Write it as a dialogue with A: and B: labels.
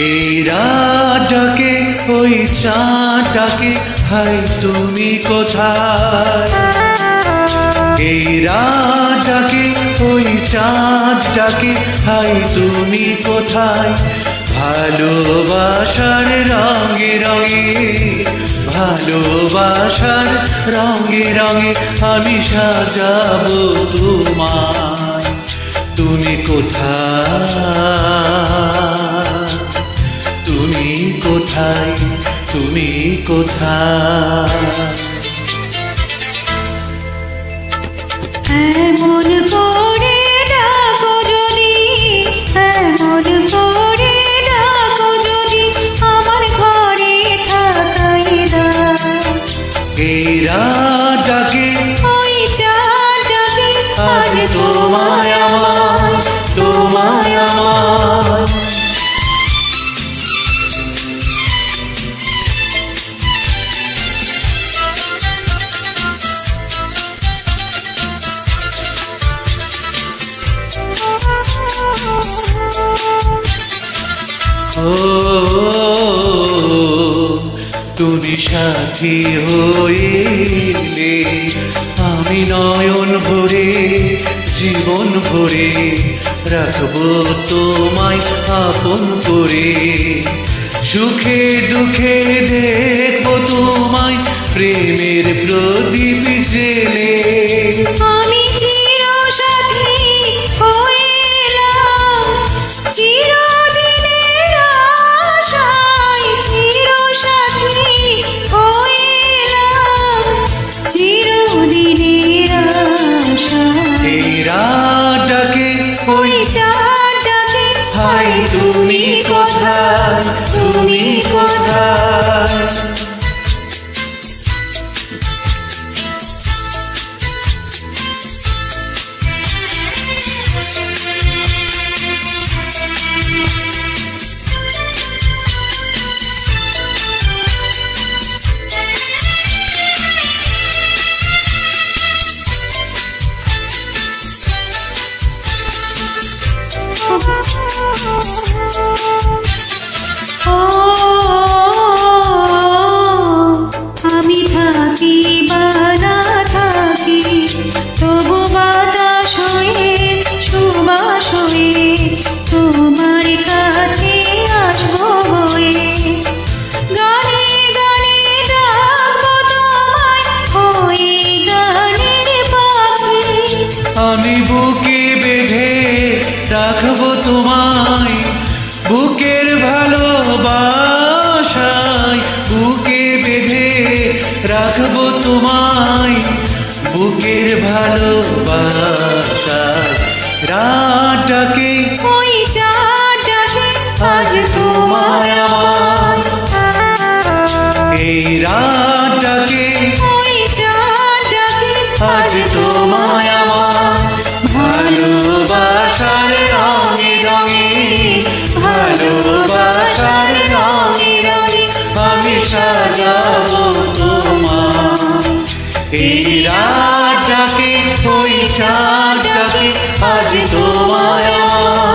A: এই রাতটাকে, ওই চাঁদটাকে হাই, তুমি কোথায়? এই রাতটাকে, ওই চাঁদটাকে, হাই, তুমি কোথায়? ভালোবাসার রঙে রঙে, ভালোবাসার রঙে রঙে আমি সাজাবো তোমায়। তুমি কোথায়? কোথায়? তুমি কোথায়?
B: এমন করে ডাকো যদি এমন করে ডাকো যদি আমার ঘরে থাকাই দাও
A: এই রাতটাকে
B: ওই চাঁদটাকে
A: আজ তোমায় আমার তোমায় আমার। ও তুমি সাথী হইলে আমি নয়ন ভরে, জীবন ভরে রাখব তোমায় আপন করে। সুখে দুঃখে দেখব তোমায় প্রেমের প্রদীপ জেলে রাখব তোমায় বুকের ভালোবাসা। রাতটাকে এই রাজাকে ওই চাঁদটাকে আজ তোমায়